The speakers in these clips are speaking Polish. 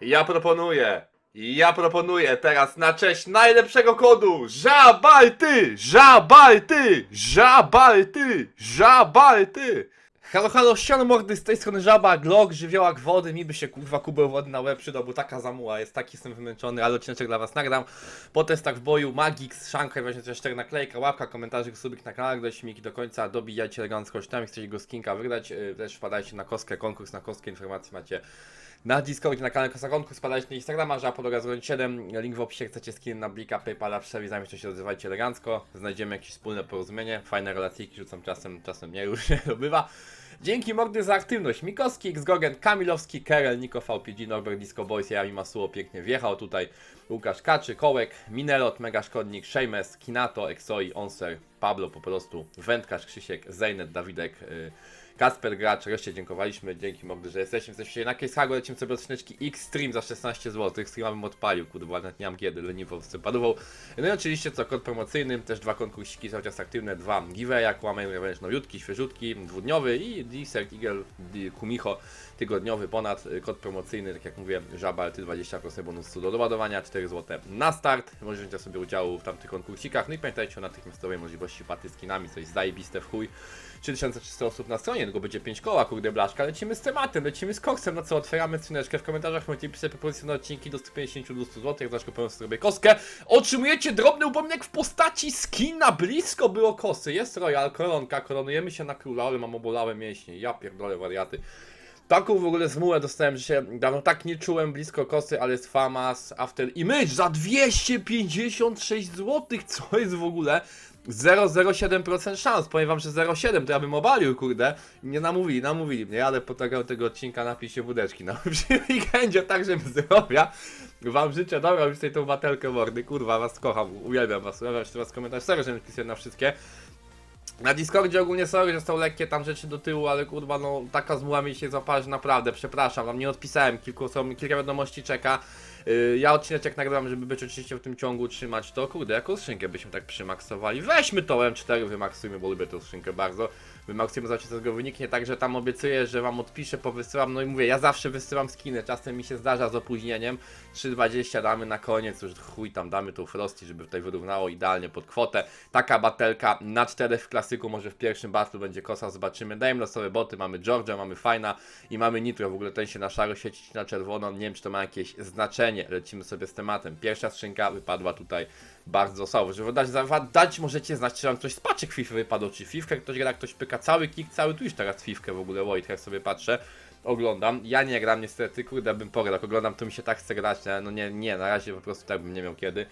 Ja proponuję, ja proponuję teraz na cześć najlepszego kodu. Żabalty, Żabalty, Żabalty, Żabalty. Halo, halo, ściano mordy, z tej strony Żaba, Glock, żywiołak wody, mi by się kurwa kubeł wody na łeb przydał, bo taka zamuła jest, taki jestem wymęczony, ale odcineczek dla was nagram. Po testach w boju, Magix, Shanghai, właśnie też 4 naklejka, łapka, komentarzyk, subik na kanale, dajcie filmiki do końca, dobijajcie elegancko tam, chcecie go skinka wygrać, yy, też wpadajcie na kostkę, konkurs na kostkę, informacje macie na Discordzie, na kanale Kosa Konkurs, spadajcie na Instagrama, że podłoga 07, link w opisie, chcecie skin na Blika, Paypala, przewizami, to się odzywajcie elegancko, znajdziemy jakieś wspólne porozumienie, fajne relacjki, rzucam czasem, czasem nie, już się to bywa. Dzięki mordy za aktywność, Mikowski, Xgogen, Kamilowski, Kerel, Niko VPG, Norbert Disco Boys, Jami Masuło pięknie wjechał tutaj, Łukasz Kaczy, Kołek, Minelot, Mega Szkodnik, Shames, Kinato, Exoi, Onser, Pablo po prostu, Wędkarz, Krzysiek, Zejnet, Dawidek, yy, Kasper Gracz, reszcie dziękowaliśmy, dzięki Mogdy, że jesteśmy. Jesteśmy na Case Hago, lecimy sobie odcineczki X-Stream za 16 zł. Streama bym odpalił, kurwa, nawet nie mam kiedy, leniwo wysypadował. No i oczywiście co, kod promocyjny, też dwa konkursiki cały czas aktywne, dwa giveaway, łamę wręcz nowiutki, świeżutki, dwudniowy i Desert Eagle D- Kumicho tygodniowy ponad, y, kod promocyjny, tak jak mówię, Żabal, ty 20% bonusu do doładowania, 4 zł na start, możecie wziąć sobie udziału w tamtych konkursikach, no i pamiętajcie o natychmiastowej możliwości paty skinami, coś zajebiste w chuj. 3300 osób na stronie, tylko będzie 5 koła, kurde blaszka. Lecimy z tematem, lecimy z koksem, na co otwieramy skrzyneczkę. W komentarzach możecie pisać propozycje na odcinki do 150-200 zł, jak zaś kupując sobie kostkę. Otrzymujecie drobny upominek w postaci skina, blisko było kosy. Jest Royal, koronka, koronujemy się na króla, ale mam obolałe mięśnie. Ja pierdolę wariaty. Taką w ogóle zmułę dostałem, że się dawno tak nie czułem blisko kosy, ale jest Famas After Image za 256 zł, co jest w ogóle 0,07% szans. Powiem wam, że 0,7 to ja bym obalił, kurde. Nie namówili, namówili mnie, ale po tego, odcinka napij się wódeczki na przy weekendzie, także zdrowia. Wam życzę, dobra, już tutaj tą batelkę mordy, kurwa, was kocham, uwielbiam was, uwielbiam jeszcze was komentarz, serio, że na wszystkie. Na Discordzie ogólnie sorry, że są lekkie tam rzeczy do tyłu, ale kurwa no taka zmuła mi się zapała, że naprawdę, przepraszam, wam nie odpisałem, kilku osobom, kilka wiadomości czeka. Yy, ja odcineczek nagrywam, żeby być oczywiście w tym ciągu trzymać to, kurde, jaką skrzynkę byśmy tak przymaksowali. Weźmy to M4, wymaksujmy, bo lubię tą skrzynkę bardzo. Co z tego wyniknie, także tam obiecuję, że wam odpiszę, powysyłam, no i mówię, ja zawsze wysyłam skiny, czasem mi się zdarza z opóźnieniem. 3,20 damy na koniec, już chuj tam damy tą Frosty, żeby tutaj wyrównało idealnie pod kwotę. Taka batelka na 4 w klasyku, może w pierwszym battlu będzie kosa, zobaczymy. Dajemy losowe boty, mamy Georgia, mamy Fajna i mamy Nitro, w ogóle ten się na szaro świeci na czerwono, nie wiem czy to ma jakieś znaczenie, lecimy sobie z tematem. Pierwsza skrzynka wypadła tutaj bardzo słabo, żeby dać, dać możecie znać, czy wam coś z paczek FIFA wypadło, czy Fifkę ktoś gra, ktoś pyka cały kick, cały Twitch teraz Fifkę w ogóle, Wojt, jak sobie patrzę oglądam. Ja nie gram niestety, kurde, bym pograł. Jak oglądam, to mi się tak chce grać. No nie, nie, na razie po prostu tak bym nie miał kiedy.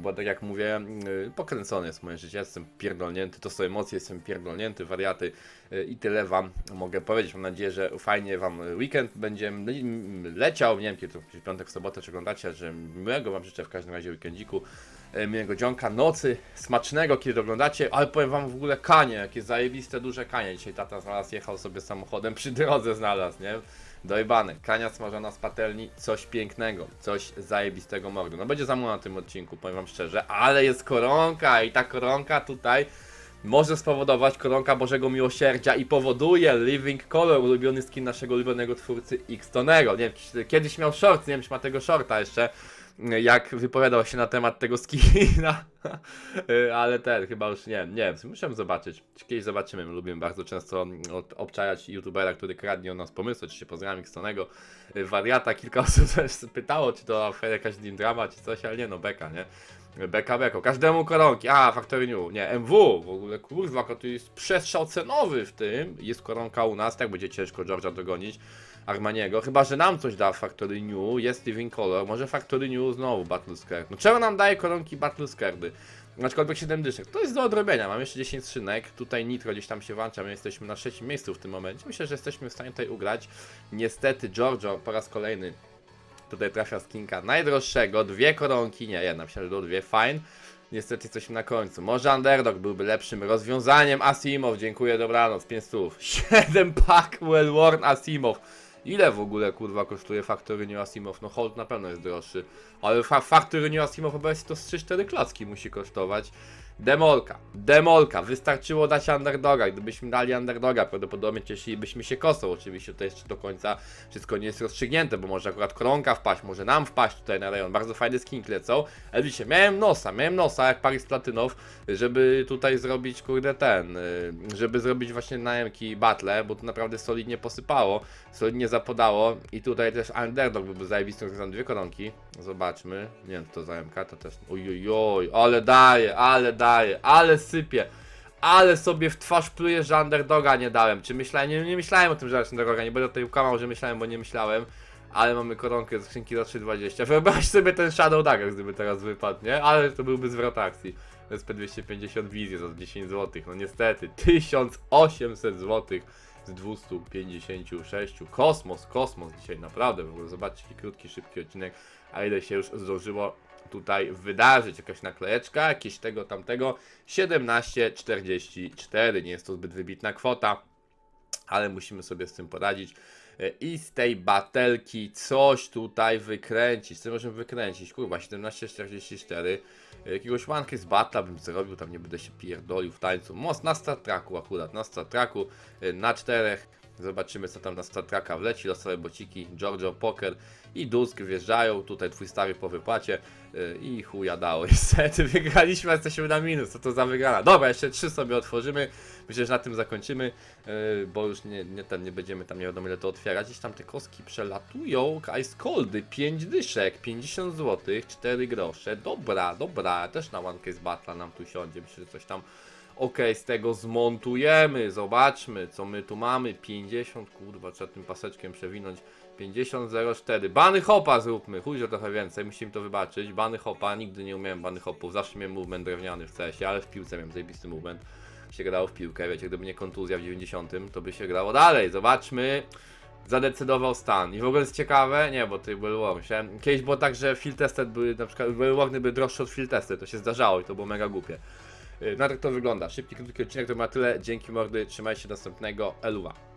Bo tak jak mówię, yy, pokręcone jest moje życie, jestem pierdolnięty, to są emocje, jestem pierdolnięty, wariaty yy, i tyle wam mogę powiedzieć. Mam nadzieję, że fajnie wam weekend będzie le- leciał, nie wiem kiedy to piątek, sobotę, czy oglądacie, że miłego wam życzę w każdym razie weekendziku, miłego dzionka, nocy, smacznego, kiedy oglądacie, ale powiem wam w ogóle kanie, jakie zajebiste duże kanie. Dzisiaj tata znalazł, jechał sobie samochodem, przy drodze znalazł, nie? Dojebane. Kania smażona z patelni, coś pięknego, coś zajebistego mordu. No będzie za na tym odcinku, powiem wam szczerze, ale jest koronka i ta koronka tutaj może spowodować koronka Bożego Miłosierdzia i powoduje Living Color, ulubiony skin naszego ulubionego twórcy X-Tonego. Nie wiem, kiedyś miał short, nie wiem czy ma tego shorta jeszcze, jak wypowiadał się na temat tego skina, ale ten chyba już nie, nie muszę zobaczyć, czy kiedyś zobaczymy, lubimy bardzo często od, obczajać youtubera, który kradnie o nas pomysły, czy się pozdrawiam X-Tonego, wariata, kilka osób też pytało, czy to afera jakaś Dream Drama, czy coś, ale nie no, beka, nie? Beka, beko. Każdemu koronki. A, Factory New. Nie, MW. W ogóle, kurwa, to jest przestrzał cenowy w tym. Jest koronka u nas, tak będzie ciężko George'a dogonić. Armaniego. Chyba, że nam coś da Factory New. Jest Living Color. Może Factory New znowu Battle Scared. No czemu nam daje koronki Battle Scared? Aczkolwiek 7 dyszek. To jest do odrobienia. Mam jeszcze 10 szynek. Tutaj Nitro gdzieś tam się włącza. My jesteśmy na trzecim miejscu w tym momencie. Myślę, że jesteśmy w stanie tutaj ugrać. Niestety Giorgio po raz kolejny Tutaj trafia skinka najdroższego, dwie koronki, nie jedna, myślę, że do dwie, fine. Niestety jesteśmy na końcu. Może Underdog byłby lepszym rozwiązaniem. Asimow, dziękuję, dobranoc, 5 stów. 7 pack Well Worn Asimow. Ile w ogóle kurwa kosztuje Factory New Asimow? No Hold na pewno jest droższy. Ale fa Factory New Asimow obecnie to z 3-4 klocki musi kosztować. Demolka, demolka, wystarczyło dać underdoga, gdybyśmy dali underdoga, prawdopodobnie cieszylibyśmy się kosą, oczywiście to jeszcze do końca wszystko nie jest rozstrzygnięte, bo może akurat koronka wpaść, może nam wpaść tutaj na rejon, bardzo fajne skinki lecą, ale widzicie, miałem nosa, miałem nosa jak Paris Platynow, żeby tutaj zrobić, kurde, ten, y, żeby zrobić właśnie najemki battle, bo tu naprawdę solidnie posypało, solidnie zapodało i tutaj też underdog byłby zajebisty, że są dwie koronki, zobaczmy, nie wiem, to zajemka, to też, ojojoj, ale daje, ale daje, ale sypie, ale sobie w twarz pluje, że underdoga nie dałem, czy myślałem, nie, nie myślałem o tym, że underdoga, nie będę tutaj ukłamał, że myślałem, bo nie myślałem, ale mamy koronkę z skrzynki za 3,20. Wyobraź sobie ten Shadow Dagger, gdyby teraz wypadł, nie? Ale to byłby zwrot akcji. SP250 wizję za 10 zł. No niestety, 1800 zł z 256. Kosmos, kosmos dzisiaj, naprawdę. W ogóle zobaczcie, jaki krótki, szybki odcinek, a ile się już zdążyło tutaj wydarzyć. Jakaś naklejeczka, jakieś tego, tamtego. 17,44. Nie jest to zbyt wybitna kwota ale musimy sobie z tym poradzić. E, I z tej batelki coś tutaj wykręcić. Co możemy wykręcić? Kurwa, 17,44. E, Jakiegoś one z batla bym zrobił, tam nie będę się pierdolił w tańcu. Most na Star Treku akurat, na Star Treku, e, na czterech. Zobaczymy co tam na Star Treka wleci, losowe bociki, Giorgio Poker i Dusk. Wjeżdżają, tutaj twój stary po wypłacie yy, i chuja dało. Niestety wygraliśmy, a jesteśmy na minus, co to za wygrana. Dobra, jeszcze trzy sobie otworzymy, myślę, że na tym zakończymy, yy, bo już nie, nie, ten, nie będziemy tam nie wiadomo ile to otwierać. Gdzieś tam te kostki przelatują, Ice Coldy, 5 dyszek, 50 zł, 4 grosze, dobra, dobra, też na One Case Battle nam tu siądzie, myślę, że coś tam Okej, z tego zmontujemy, zobaczmy co my tu mamy. 50, kurwa, trzeba tym paseczkiem przewinąć. 50,04. Bany hopa zróbmy, chuj, trochę więcej, musimy to wybaczyć. Bany hopa, nigdy nie umiałem bany hopów, zawsze miałem movement drewniany w CS-ie, ale w piłce miałem zajebisty movement. Się grało w piłkę, wiecie, gdyby nie kontuzja w 90, to by się grało dalej. Zobaczmy. Zadecydował stan. I w ogóle jest ciekawe, nie, bo ty było, myślałem, kiedyś było tak, że field tested były, na przykład, były były droższe od field tested, to się zdarzało i to było mega głupie. Yy, No tak to wygląda. Szybki, krótki odcinek to ma tyle. Dzięki mordy, trzymajcie się następnego. Eluwa.